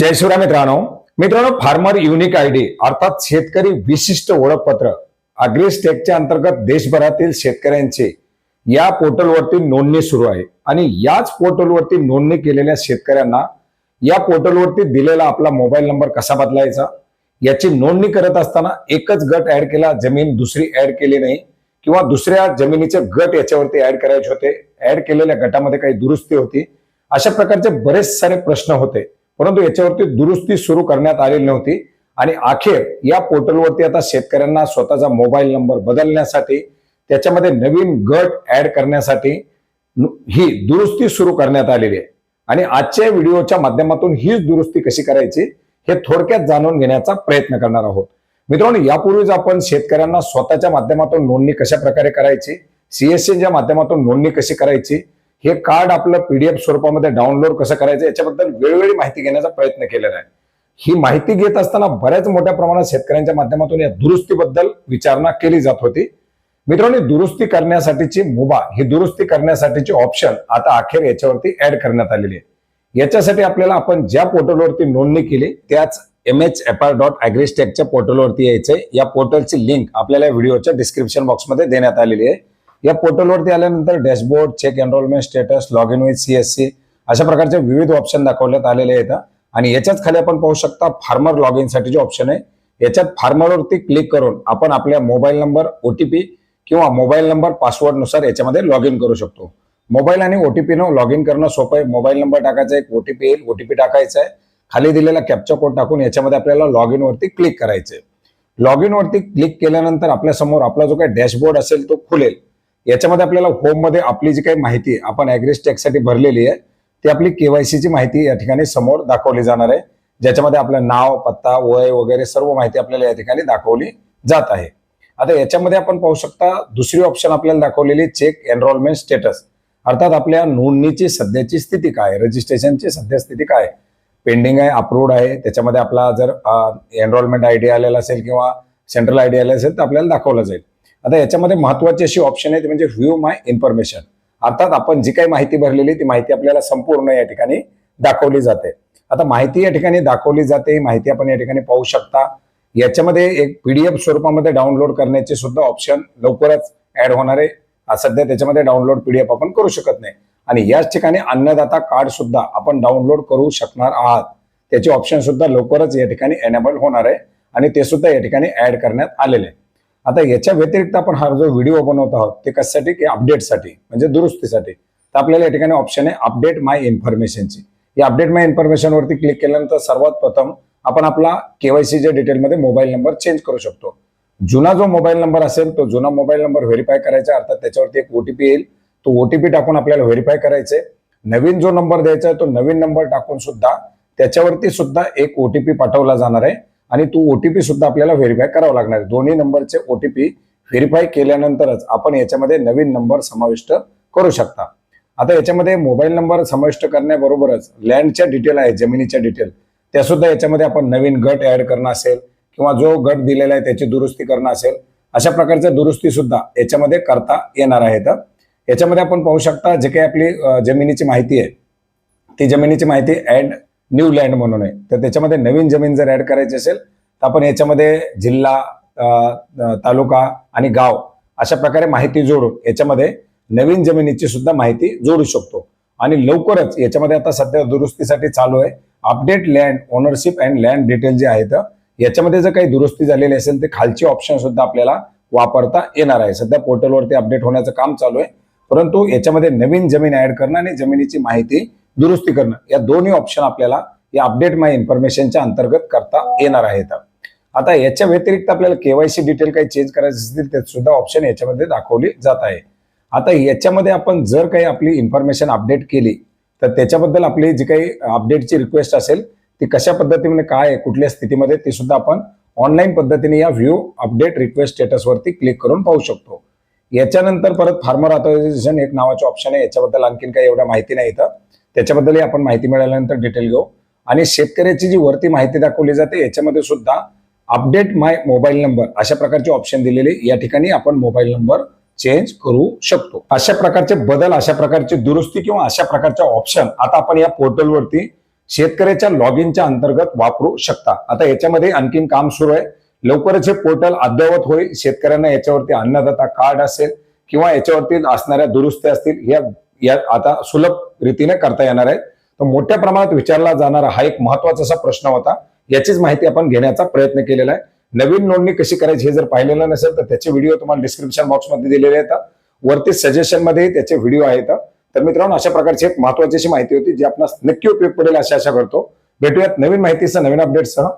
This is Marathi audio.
जय शिवराय मित्रांनो. मित्रांनो फार्मर युनिक आय डी अर्थात शेतकरी विशिष्ट ओळखपत्र अग्रिस्टेकच्या अंतर्गत देशभरातील शेतकऱ्यांचे या पोर्टलवरती नोंदणी सुरू आहे. आणि याच पोर्टलवरती नोंदणी केलेल्या शेतकऱ्यांना या पोर्टलवरती दिलेला आपला मोबाईल नंबर कसा बदलायचा याची नोंदणी करत असताना एकच गट ऍड केला जमीन दुसरी ऍड केली नाही किंवा दुसऱ्या जमिनीचे गट याच्यावरती ऍड करायचे होते ऍड केलेल्या गटामध्ये काही दुरुस्ती होती अशा प्रकारचे बरेच सारे प्रश्न होते. परंतु याच्यावरती दुरुस्ती सुरू करण्यात आलेली नव्हती. आणि अखेर या पोर्टलवरती आता शेतकऱ्यांना स्वतःचा मोबाईल नंबर बदलण्यासाठी त्याच्यामध्ये नवीन गट ऍड करण्यासाठी ही दुरुस्ती सुरू करण्यात आलेली आहे. आणि आजच्या व्हिडिओच्या माध्यमातून हीच दुरुस्ती कशी करायची हे थोडक्यात जाणून घेण्याचा प्रयत्न करणार आहोत. मित्रांनो यापूर्वीच आपण शेतकऱ्यांना स्वतःच्या माध्यमातून नोंदणी कशा प्रकारे करायची सीएससीच्या माध्यमातून नोंदणी कशी करायची हे कार्ड आपलं पीडीएफ स्वरूपामध्ये डाउनलोड कसं करायचं याच्याबद्दल वेळोवेळी माहिती घेण्याचा प्रयत्न केलेला आहे. ही माहिती घेत असताना बऱ्याच मोठ्या प्रमाणात शेतकऱ्यांच्या माध्यमातून या दुरुस्तीबद्दल विचारणा केली जात होती. मित्रांनो दुरुस्ती करण्यासाठीची मुभा ही दुरुस्ती करण्यासाठीची ऑप्शन आता अखेर याच्यावरती ऍड करण्यात आलेली आहे. याच्यासाठी आपल्याला आपण ज्या पोर्टलवरती नोंदणी केली त्याच M H F R dot अॅग्रिस्टेकच्या पोर्टलवरती यायचंय. या पोर्टलची लिंक आपल्याला व्हिडिओच्या डिस्क्रिप्शन बॉक्समध्ये देण्यात आलेली आहे. या पोर्टलवरती आल्यानंतर dashboard check enrolment status log in with CSC अशा प्रकारचे विविध ऑप्शन दाखवण्यात आलेले आहेत. आणि याच्याच खाली आपण पाहू शकता फार्मर लॉग इन साठीचे ऑप्शन आहे. याच्यात फार्मरवरती क्लिक करून आपण आपल्या मोबाईल नंबर ओटीपी किंवा मोबाईल नंबर पासवर्डनुसार याच्यामध्ये लॉग इन करू शकतो. मोबाईल आणि ओटीपी न लॉग इन करणं सोपं आहे. मोबाईल नंबर टाकायचा एक ओटीपी येईल ओटीपी टाकायचा आहे. खाली दिलेला कॅप्चा कोड टाकून याच्यामध्ये आपल्याला लॉग इन वरती क्लिक करायचंय लॉग इन वरती क्लिक केल्यानंतर आपल्यासमोर आपला जो काही डॅशबोर्ड असेल तो खुलेल. याच्यामध्ये आपल्याला होममध्ये आपली जी काही माहिती आपण ऍग्रेस टॅक्ससाठी भरलेली आहे ती आपली केवायसी ची माहिती या ठिकाणी समोर दाखवली जाणार आहे. ज्याच्यामध्ये आपलं नाव पत्ता वय वगैरे सर्व माहिती आपल्याला या ठिकाणी दाखवली जात आहे. आता याच्यामध्ये आपण पाहू शकता दुसरी ऑप्शन आपल्याला दाखवलेली चेक एनरोलमेंट स्टेटस अर्थात आपल्या नोंदणीची सध्याची स्थिती काय रजिस्ट्रेशनची सध्या स्थिती काय पेंडिंग आहे अप्रूव्ड आहे त्याच्यामध्ये आपला जर एनरोलमेंट आय डी आलेला असेल किंवा सेंट्रल आय डी आलेला असेल तर आपल्याला दाखवलं जाईल. आता याच्यामध्ये महत्वाची अशी ऑप्शन आहे ती म्हणजे व्ह्यू माय इन्फॉर्मेशन अर्थात आपण जी काही माहिती भरलेली ती माहिती आपल्याला संपूर्ण या ठिकाणी दाखवली जाते. आता माहिती या ठिकाणी दाखवली जाते ही माहिती आपण या ठिकाणी पाहू शकता. याच्यामध्ये एक पीडीएफ स्वरूपामध्ये डाउनलोड करण्याचे सुद्धा ऑप्शन लवकरच ऍड होणार आहे. सध्या त्याच्यामध्ये डाउनलोड पीडीएफ आपण करू शकत नाही. आणि याच ठिकाणी अन्नदाता कार्ड सुद्धा आपण डाउनलोड करू शकणार आहात. त्याचे ऑप्शन सुद्धा लवकरच या ठिकाणी एनेबल होणार आहे. आणि ते सुद्धा या ठिकाणी ऍड करण्यात आलेले आहे. आता याच्या व्यतिरिक्त आपण हा जो व्हिडिओ बनवत आहोत ते कशासाठी? की अपडेटसाठी म्हणजे दुरुस्तीसाठी. तर आपल्याला या ठिकाणी ऑप्शन आहे अपडेट माय इन्फॉर्मेशनची या अपडेट माय इन्फॉर्मेशनवरती क्लिक केल्यानंतर सर्वात प्रथम आपण आपला केवायसीच्या डिटेलमध्ये मोबाईल नंबर चेंज करू शकतो. जुना जो मोबाईल नंबर असेल तो जुना मोबाईल नंबर व्हेरीफाय करायचा अर्थात त्याच्यावरती एक ओटीपी येईल. तो ओटीपी टाकून आपल्याला व्हेरीफाय करायचे. नवीन जो नंबर द्यायचा आहे तो नवीन नंबर टाकून सुद्धा त्याच्यावरती सुद्धा एक ओटीपी पाठवला जाणार आहे. आणि तो ओटीपी सुद्धा आपल्याला व्हेरीफाय करावा लागणार आहे. दोन्ही नंबरचे ओटीपी व्हेरीफाय केल्यानंतरच आपण याच्यामध्ये नवीन नंबर समाविष्ट करू शकता. आता याच्यामध्ये मोबाईल नंबर समाविष्ट करण्याबरोबरच लँडच्या डिटेल आहे जमिनीच्या डिटेल त्या सुद्धा याच्यामध्ये आपण नवीन गट ऍड करणं असेल किंवा जो गट दिलेला आहे त्याची दुरुस्ती करणं असेल अशा प्रकारच्या दुरुस्ती सुद्धा याच्यामध्ये करता येणार आहेत. याच्यामध्ये आपण पाहू शकता जे काही आपली जमिनीची माहिती आहे. ती जमिनीची माहिती ऍड न्यू लँड म्हणून आहे. तर त्याच्यामध्ये नवीन जमीन जर ऍड करायची असेल तर आपण याच्यामध्ये जिल्हा तालुका आणि गाव अशा प्रकारे माहिती जोडून याच्यामध्ये नवीन जमिनीची सुद्धा माहिती जोडू शकतो. आणि लवकरच याच्यामध्ये आता सध्या दुरुस्तीसाठी चालू आहे. Update land ownership and land detail जे आहेत याच्यामध्ये जर काही दुरुस्ती झालेली असेल ते खालची ऑप्शन सुद्धा आपल्याला वापरता येणार आहे. सध्या पोर्टलवरती अपडेट होण्याचं काम चालू आहे. परंतु याच्यामध्ये नवीन जमीन ऍड करणं आणि जमिनीची माहिती दुरुस्ती करणं. या दोन्ही ऑप्शन आपल्याला या अपडेट माय इन्फॉर्मेशनच्या अंतर्गत करता येणार आहेत. आता याच्या व्यतिरिक्त आपल्याला केवायसी डिटेल काही चेंज करायचे असतील ते सुद्धा ऑप्शन याच्यामध्ये दाखवली जात आहे. आता याच्यामध्ये आपण जर काही आपली इन्फॉर्मेशन अपडेट केली तर त्याच्याबद्दल आपली जी काही अपडेटची रिक्वेस्ट असेल ती कशा पद्धतीने काय आहे कुठल्या स्थितीमध्ये ती सुद्धा आपण ऑनलाईन पद्धतीने या व्ह्यू अपडेट रिक्वेस्ट स्टेटसवरती क्लिक करून पाहू शकतो. याच्यानंतर परत फार्मर ऑथोरायझेशन एक नावाचे ऑप्शन आहे. याच्याबद्दल आणखीन काही एवढ्या माहिती नाही इथं. त्याच्याबद्दलही आपण माहिती मिळाल्यानंतर डिटेल घेऊ. आणि शेतकऱ्याची जी वरती माहिती दाखवली जाते याच्यामध्ये सुद्धा अपडेट माय मोबाईल नंबर अशा प्रकारचे ऑप्शन दिलेले या ठिकाणी आपण मोबाईल नंबर चेंज करू शकतो. अशा प्रकारचे बदल अशा प्रकारची दुरुस्ती किंवा अशा प्रकारच्या ऑप्शन आता आपण या पोर्टलवरती शेतकऱ्याच्या लॉग इनच्या अंतर्गत वापरू शकता. आता याच्यामध्ये आणखीन काम सुरू आहे. लवकरच हे पोर्टल अद्ययावत होईल. शेतकऱ्यांना याच्यावरती अन्नदाता कार्ड असेल किंवा याच्यावरती असणाऱ्या दुरुस्त्या असतील या या आता सुलभ रीतीने करता येणार आहे. तर मोठ्या प्रमाणात विचारला जाणारा हा एक महत्त्वाचा असा प्रश्न होता. याचीच माहिती आपण घेण्याचा प्रयत्न केलेला आहे. नवीन नोंदणी कशी करायची हे जर पाहिलेलं नसेल तर त्याचे व्हिडिओ तुम्हाला डिस्क्रिप्शन बॉक्समध्ये दिलेले आहेत. वरती सजेशनमध्ये त्याचे व्हिडिओ आहेत. तर मित्रांनो अशा प्रकारची एक महत्वाची अशी माहिती होती जी आपणास नक्की उपयोग पडेल अशी आशा करतो. भेटूयात नवीन माहितीसह नवीन अपडेटसह